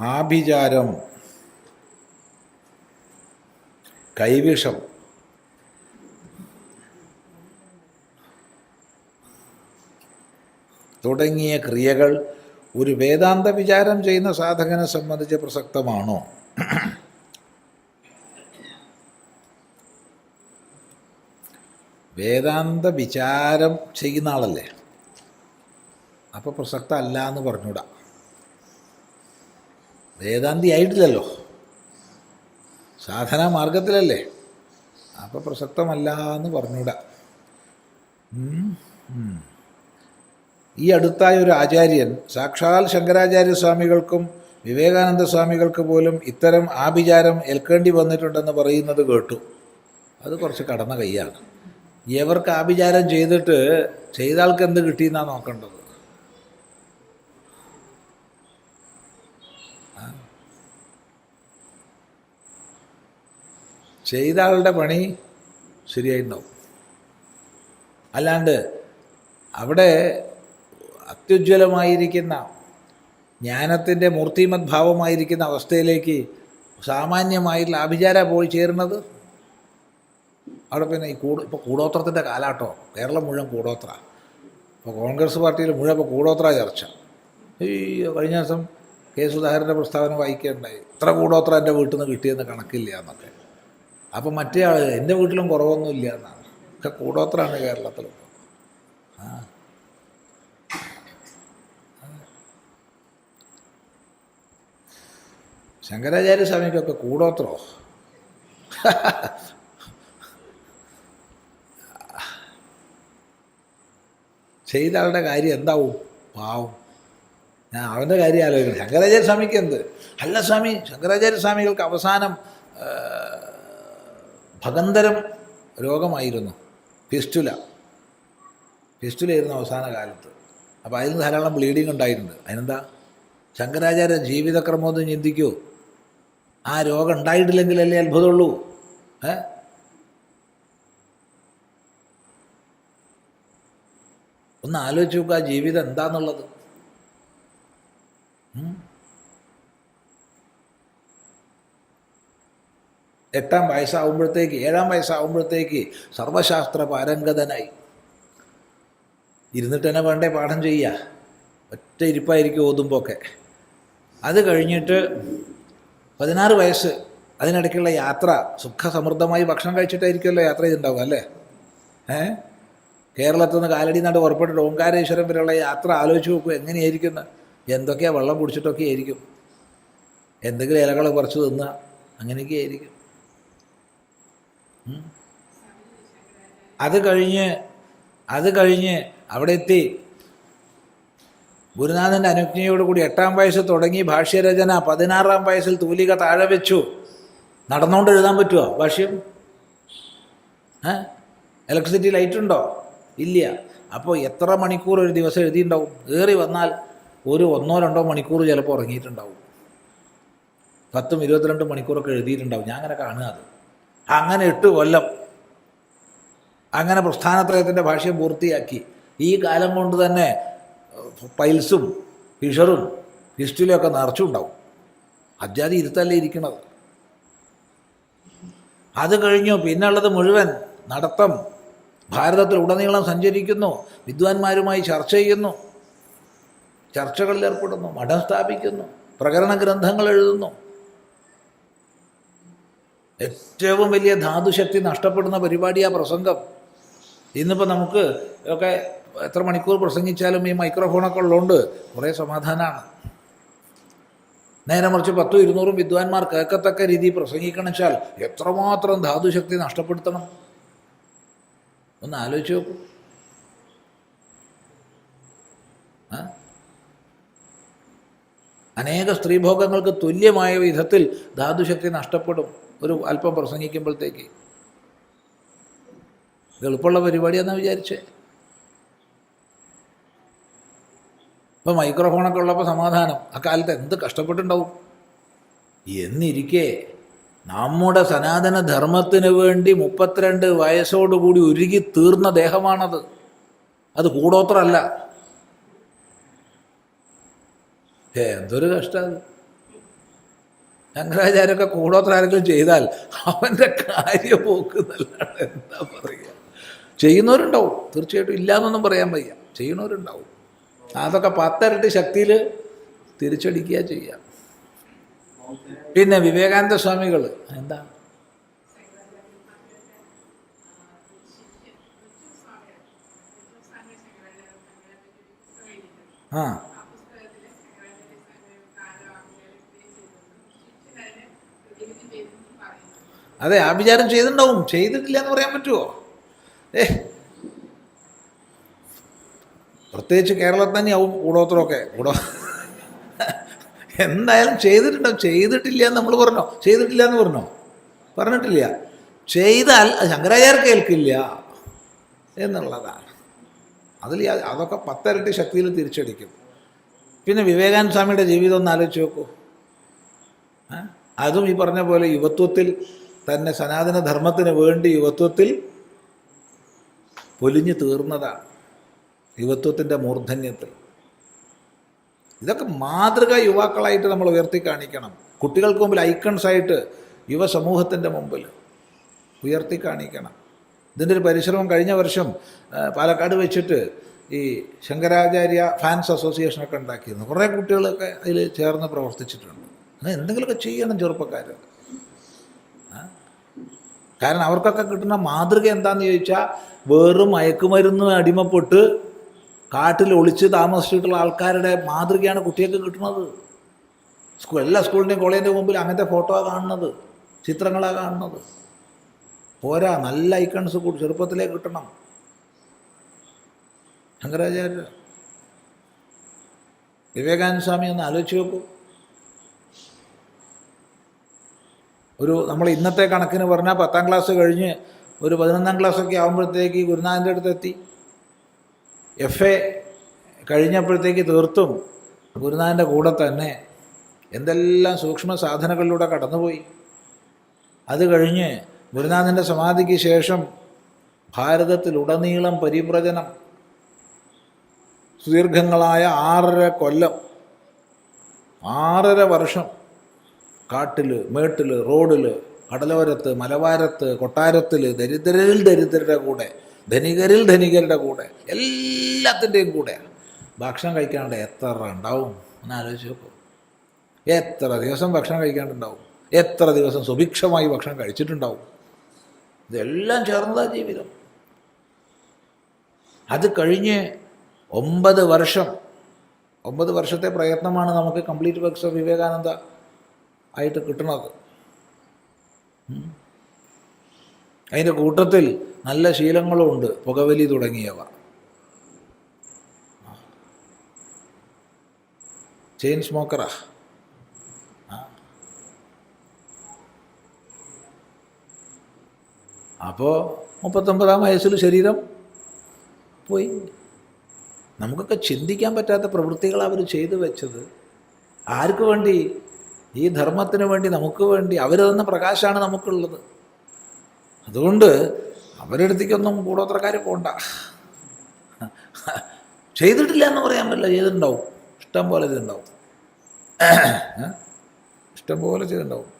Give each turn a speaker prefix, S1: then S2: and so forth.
S1: ആഭിചാരം കൈവിഷം തുടങ്ങിയ ക്രിയകൾ ഒരു വേദാന്ത വിചാരം ചെയ്യുന്ന സാധകനെ സംബന്ധിച്ച് പ്രസക്തമാണോ? വേദാന്ത വിചാരം ചെയ്യുന്ന ആളല്ലേ? അപ്പോൾ പ്രസക്ത അല്ല എന്ന് പറഞ്ഞൂടാ വേദാന്തി ആയിട്ടില്ലല്ലോ. സാധനാ മാർഗത്തിലല്ലേ അപ്പോൾ പ്രസക്തമല്ല എന്ന് പറഞ്ഞൂടാ. ഈ അടുത്തായ ഒരു ആചാര്യൻ സാക്ഷാൽ ശങ്കരാചാര്യ സ്വാമികൾക്കും വിവേകാനന്ദ സ്വാമികൾക്ക് പോലും ഇത്തരം ആഭിചാരം ഏൽക്കേണ്ടി വന്നിട്ടുണ്ടെന്ന് പറയുന്നത് കേട്ടു. അത് കുറച്ച് കടന്ന കൈയാണ്. ഇവർക്ക് ആഭിചാരം ചെയ്തിട്ട് ചെയ്ത ആൾക്ക് എന്ത് കിട്ടിയെന്നാണ് നോക്കേണ്ടത്? ചെയ്ത ആളുടെ പണി ശരിയായിട്ടുണ്ടാവും. അല്ലാണ്ട് അവിടെ അത്യുജ്വലമായിരിക്കുന്ന ജ്ഞാനത്തിന്റെ മൂർത്തിമത് ഭാവമായിരിക്കുന്ന അവസ്ഥയിലേക്ക് സാമാന്യമായിട്ടുള്ള അഭിചാര പോയി ചേരുന്നത്? അവിടെ പിന്നെ ഈ കൂട് ഇപ്പോൾ കൂടോത്രത്തിന്റെ കാലാട്ടോ കേരളം മുഴുവൻ കൂടോത്ര. ഇപ്പോൾ കോൺഗ്രസ് പാർട്ടിയിൽ മുഴുവൻ ഇപ്പോൾ കൂടോത്ര ചർച്ച. ഈ കഴിഞ്ഞ ദിവസം കെ സുധാകരന്റെ പ്രസ്താവന വായിക്കുകയുണ്ടായി ഇത്ര കൂടോത്ര എന്റെ വീട്ടിൽ നിന്ന് കിട്ടിയെന്ന് കണക്കില്ല എന്നൊക്കെ. അപ്പോൾ മറ്റേ ആൾ എന്റെ വീട്ടിലും കുറവൊന്നും ഇല്ല എന്നാണ്. ഒക്കെ കൂടോത്രമാണ് കേരളത്തിൽ ആ. ശങ്കരാചാര്യ സ്വാമിക്കൊക്കെ കൂടോത്രോ? ചെയ്ത ആളുടെ കാര്യം എന്താവും? പാവും. ഞാൻ അവന്റെ കാര്യം ആലോചിക്കണം ശങ്കരാചാര്യ സ്വാമിക്ക് എന്ത് അല്ല സ്വാമി ശങ്കരാചാര്യ സ്വാമികൾക്ക് അവസാനം ഭഗന്തരം രോഗമായിരുന്നു. ഫിസ്റ്റുല. ഫിസ്റ്റുലയായിരുന്നു അവസാന കാലത്ത്. അപ്പോൾ അതിൽ നിന്ന് ധാരാളം ബ്ലീഡിങ് ഉണ്ടായിട്ടുണ്ട്. അതിനെന്താ? ശങ്കരാചാര്യ ജീവിതക്രമമൊന്നും ചിന്തിക്കൂ. ആ രോഗം ഉണ്ടായിട്ടില്ലെങ്കിലല്ലേ അത്ഭുതമുള്ളൂ. ഏ? ഒന്ന് ആലോചിച്ച് നോക്കുക ജീവിതം എന്താന്നുള്ളത്. എട്ടാം വയസ്സാവുമ്പോഴത്തേക്ക് ഏഴാം വയസ്സാവുമ്പോഴത്തേക്ക് സർവശാസ്ത്ര പാരംഗതനായി. ഇരുന്നിട്ട് തന്നെ വേണ്ടേ പാഠം ചെയ്യുക? ഒറ്റ ഇരിപ്പായിരിക്കും ഓതുമ്പോഴൊക്കെ അത് കഴിഞ്ഞിട്ട് പതിനാറ് വയസ്സ് അതിനിടയ്ക്കുള്ള യാത്ര സുഖസമൃദ്ധമായി ഭക്ഷണം കഴിച്ചിട്ടായിരിക്കുമല്ലോ യാത്ര ചെയ്തിട്ടുണ്ടാവുക അല്ലേ? ഏ? കേരളത്തിൽ നിന്ന് കാലടി നാട് പുറപ്പെട്ടിട്ട് ഓങ്കാരേശ്വരം വരെയുള്ള യാത്ര ആലോചിച്ച് നോക്കും എങ്ങനെയായിരിക്കും എന്ന്? എന്തൊക്കെയാ വെള്ളം കുടിച്ചിട്ടൊക്കെ ആയിരിക്കും എന്തെങ്കിലും ഇലകൾ കുറച്ച് തിന്നുക അങ്ങനെയൊക്കെ ആയിരിക്കും. അത് കഴിഞ്ഞ് അത് കഴിഞ്ഞ് അവിടെ എത്തി ഗുരുനാഥന്റെ അനുജ്ഞയോടുകൂടി എട്ടാം വയസ്സ് തുടങ്ങി ഭാഷ്യരചന. പതിനാറാം വയസ്സിൽ തൂലിക താഴെ വെച്ചു. നടന്നുകൊണ്ട് എഴുതാൻ പറ്റുമോ ഭാഷ്യം ഇലക്ട്രിസിറ്റി ലൈറ്റ് ഉണ്ടോ? ഇല്ല. അപ്പോൾ എത്ര മണിക്കൂർ ഒരു ദിവസം എഴുതിയിട്ടുണ്ടാവും? ഏറി വന്നാൽ ഒരു ഒന്നോ രണ്ടോ മണിക്കൂർ ചിലപ്പോൾ ഉറങ്ങിയിട്ടുണ്ടാവും. പത്തും ഇരുപത്തിരണ്ട് മണിക്കൂറൊക്കെ എഴുതിയിട്ടുണ്ടാവും. ഞാൻ അങ്ങനെ കാണുക അത്. അങ്ങനെ എട്ട് കൊല്ലം അങ്ങനെ പ്രസ്ഥാനത്രയത്തിന്റെ ഭാഷയും പൂർത്തിയാക്കി. ഈ കാലം കൊണ്ട് തന്നെ പൈൽസും ഫിഷറും ഹിസ്റ്റിലും ഒക്കെ നിറച്ചുണ്ടാവും. അജാതി ഇരുത്തല്ലേ ഇരിക്കണത്. അത് കഴിഞ്ഞു പിന്നുള്ളത് മുഴുവൻ നടത്തം ഭാരതത്തിൽ ഉടനീളം സഞ്ചരിക്കുന്നു. വിദ്വാൻമാരുമായി ചർച്ച ചെയ്യുന്നു. ചർച്ചകളിൽ ഏർപ്പെടുന്നു മഠം സ്ഥാപിക്കുന്നു പ്രകരണ ഗ്രന്ഥങ്ങൾ എഴുതുന്നു. ഏറ്റവും വലിയ ധാതുശക്തി നഷ്ടപ്പെടുന്ന പരിപാടിയാ പ്രസംഗം. ഇന്നിപ്പോൾ നമുക്ക് ഒക്കെ എത്ര മണിക്കൂർ പ്രസംഗിച്ചാലും ഈ മൈക്രോഫോണൊക്കെ ഉള്ളതുകൊണ്ട് കുറേ സമാധാനമാണ് നേരെ മറിച്ച് പത്തും ഇരുന്നൂറും വിദ്വാൻമാർ കേൾക്കത്തക്ക രീതിയിൽ പ്രസംഗിക്കണം വെച്ചാൽ എത്രമാത്രം ധാതുശക്തി നഷ്ടപ്പെടുത്തണം? ഒന്ന് ആലോചിച്ച് നോക്കൂ? അനേക സ്ത്രീഭോഗങ്ങൾക്ക് തുല്യമായ വിധത്തിൽ ധാതുശക്തി നഷ്ടപ്പെടും. ഒരു അല്പം പ്രസംഗിക്കുമ്പോഴത്തേക്ക്. എളുപ്പമുള്ള പരിപാടിയാണെന്നാണ് വിചാരിച്ചേ. ഇപ്പം മൈക്രോഫോണൊക്കെ ഉള്ളപ്പോൾ സമാധാനം. അക്കാലത്ത് എന്ത് കഷ്ടപ്പെട്ടുണ്ടാവും? എന്നിരിക്കെ നമ്മുടെ സനാതന ധർമ്മത്തിന് വേണ്ടി മുപ്പത്തിരണ്ട് വയസ്സോടുകൂടി ഉരുകി തീർന്ന ദേഹമാണത്. അത് കൂടോത്രമല്ല. എന്തൊരു കഷ്ടം ശങ്കരാചാര്യൊക്കെ കൂടോത്ര ആരെങ്കിലും ചെയ്താൽ അവന്റെ കാര്യം പോക്കുന്നല്ലാണ്ട് എന്താ പറയുക ചെയ്യുന്നവരുണ്ടാവും. തീർച്ചയായിട്ടും ഇല്ലയെന്നൊന്നും പറയാൻ വയ്യ. ചെയ്യുന്നവരുണ്ടാവും. അതൊക്കെ പത്തരട്ടി ശക്തിയിൽ തിരിച്ചടിക്കുക ചെയ്യാം. പിന്നെ വിവേകാനന്ദ സ്വാമികൾ എന്താ? ആ. അതെ ആ വിചാരം ചെയ്തിട്ടുണ്ടാവും. ചെയ്തിട്ടില്ല എന്ന് പറയാൻ പറ്റുമോ ഏ. പ്രത്യേകിച്ച് കേരളത്തിൽ തന്നെയാവും കൂടോത്രമൊക്കെ കൂടോ എന്തായാലും ചെയ്തിട്ടുണ്ടാവും. ചെയ്തിട്ടില്ല എന്ന് നമ്മൾ പറഞ്ഞോ? ചെയ്തിട്ടില്ല എന്ന് പറഞ്ഞോ? പറഞ്ഞിട്ടില്ല. ചെയ്താൽ അത് ശങ്കരാചാര്യ കേൾക്കില്ല എന്നുള്ളതാണ്. അതിൽ അതൊക്കെ പത്തരട്ടി ശക്തിയിൽ തിരിച്ചടിക്കും. പിന്നെ വിവേകാനന്ദ സ്വാമിയുടെ ജീവിതം ഒന്ന് ആലോചിച്ച് നോക്കൂ? അതും ഈ പറഞ്ഞ പോലെ യുവത്വത്തിൽ തന്നെ സനാതന ധർമ്മത്തിന് വേണ്ടി യുവത്വത്തിൽ പൊലിഞ്ഞു തീർന്നതാണ് യുവത്വത്തിന്റെ മൂർധന്യത്തിൽ. ഇതൊക്കെ മാതൃക യുവാക്കളായിട്ട് നമ്മൾ ഉയർത്തി കാണിക്കണം. കുട്ടികൾക്ക് മുമ്പിൽ ഐക്കൺസ് ആയിട്ട് യുവസമൂഹത്തിന്റെ മുമ്പിൽ ഉയർത്തി കാണിക്കണം. ഇതിന്റെ ഒരു പരിശ്രമം കഴിഞ്ഞ വർഷം പാലക്കാട് വെച്ചിട്ട് ഈ ശങ്കരാചാര്യ ഫാൻസ് അസോസിയേഷനൊക്കെ ഉണ്ടാക്കിയിരുന്നു. കുറേ കുട്ടികളൊക്കെ അതിൽ ചേർന്ന് പ്രവർത്തിച്ചിട്ടുണ്ട്. എന്തെങ്കിലുമൊക്കെ ചെയ്യണം ചെറുപ്പക്കാർ. കാരണം അവർക്കൊക്കെ കിട്ടുന്ന മാതൃക എന്താണെന്ന് ചോദിച്ചാൽ വെറും മയക്കുമരുന്ന് അടിമപ്പെട്ട് കാട്ടിൽ ഒളിച്ച് താമസിച്ചിട്ടുള്ള ആൾക്കാരുടെ മാതൃകയാണ് കുട്ടികൾക്ക് കിട്ടുന്നത്. സ്കൂൾ എല്ലാ സ്കൂളിന്റെയും കോളേജിന്റെ മുമ്പിൽ അങ്ങനത്തെ ഫോട്ടോ കാണുന്നത് ചിത്രങ്ങളാണ് കാണുന്നത്. പോരാ നല്ല ഐക്കൺസ് കൂടി ചെറുപ്പത്തിലേ കിട്ടണം. ശങ്കരാചാര്യ വിവേകാനന്ദ സ്വാമി ഒന്ന് ആലോചിച്ച് നോക്കൂ. ഒരു നമ്മൾ ഇന്നത്തെ കണക്കിന് പറഞ്ഞാൽ പത്താം ക്ലാസ് കഴിഞ്ഞ് ഒരു പതിനൊന്നാം ക്ലാസ്സൊക്കെ ആകുമ്പോഴത്തേക്ക് ഗുരുനാഥന്റെ അടുത്ത് എത്തി. എഫ് എ കഴിഞ്ഞപ്പോഴത്തേക്ക് തീർത്തും ഗുരുനാഥന്റെ കൂടെ തന്നെ എന്തെല്ലാം സൂക്ഷ്മ സാധനങ്ങളിലൂടെ കടന്നുപോയി. അത് കഴിഞ്ഞ് ഗുരുനാഥന്റെ സമാധിക്ക് ശേഷം ഭാരതത്തിലുടനീളം പരിവ്രജനം സുദീർഘങ്ങളായ ആറര കൊല്ലം. ആറര വർഷം. കാട്ടിൽ മേട്ടിൽ റോഡിൽ കടലോരത്ത് മലവാരത്ത് കൊട്ടാരത്തിൽ ദരിദ്രരിൽ ദരിദ്രരുടെ കൂടെ ധനികരിൽ ധനികരുടെ കൂടെ എല്ലാത്തിന്റെയും കൂടെ. ഭക്ഷണം കഴിക്കാണ്ട് എത്ര ഉണ്ടാവും? ഒന്ന് ആലോചിച്ച് നോക്കും. എത്ര ദിവസം ഭക്ഷണം കഴിക്കാണ്ടുണ്ടാവും? എത്ര ദിവസം സുഭിക്ഷമായി ഭക്ഷണം കഴിച്ചിട്ടുണ്ടാവും? ഇതെല്ലാം ചേർന്നതാ ജീവിതം. അത് കഴിഞ്ഞ് ഒമ്പത് വർഷം ഒമ്പത് വർഷത്തെ പ്രയത്നമാണ് നമുക്ക് കംപ്ലീറ്റ് വർക്ക്സ് ഓഫ് വിവേകാനന്ദ ആയിട്ട് കിട്ടണത്. അതിന്റെ കൂട്ടത്തിൽ നല്ല ശീലങ്ങളും ഉണ്ട് പുകവലി തുടങ്ങിയവ. ചെയിൻ സ്മോക്കറാ. അപ്പോൾ മുപ്പത്തൊമ്പതാം വയസ്സിൽ ശരീരം പോയി. നമുക്കൊക്കെ ചിന്തിക്കാൻ പറ്റാത്ത പ്രവൃത്തികൾ അവർ ചെയ്തു വെച്ചത്. ആർക്ക് വേണ്ടി ഈ ധർമ്മത്തിന് വേണ്ടി നമുക്ക് വേണ്ടി അവർ തന്ന പ്രകാശമാണ് നമുക്കുള്ളത്. അതുകൊണ്ട് അവരുടെ അടുത്തേക്കൊന്നും കൂടോത്രക്കാർ പോണ്ട. ചെയ്തിട്ടില്ല എന്ന് പറയാൻ പറ്റില്ല. ചെയ്തിട്ടുണ്ടാവും. ഇഷ്ടം പോലെ ചെയ്തിട്ടുണ്ടാവും. ഇഷ്ടം പോലെ ചെയ്തിട്ടുണ്ടാവും.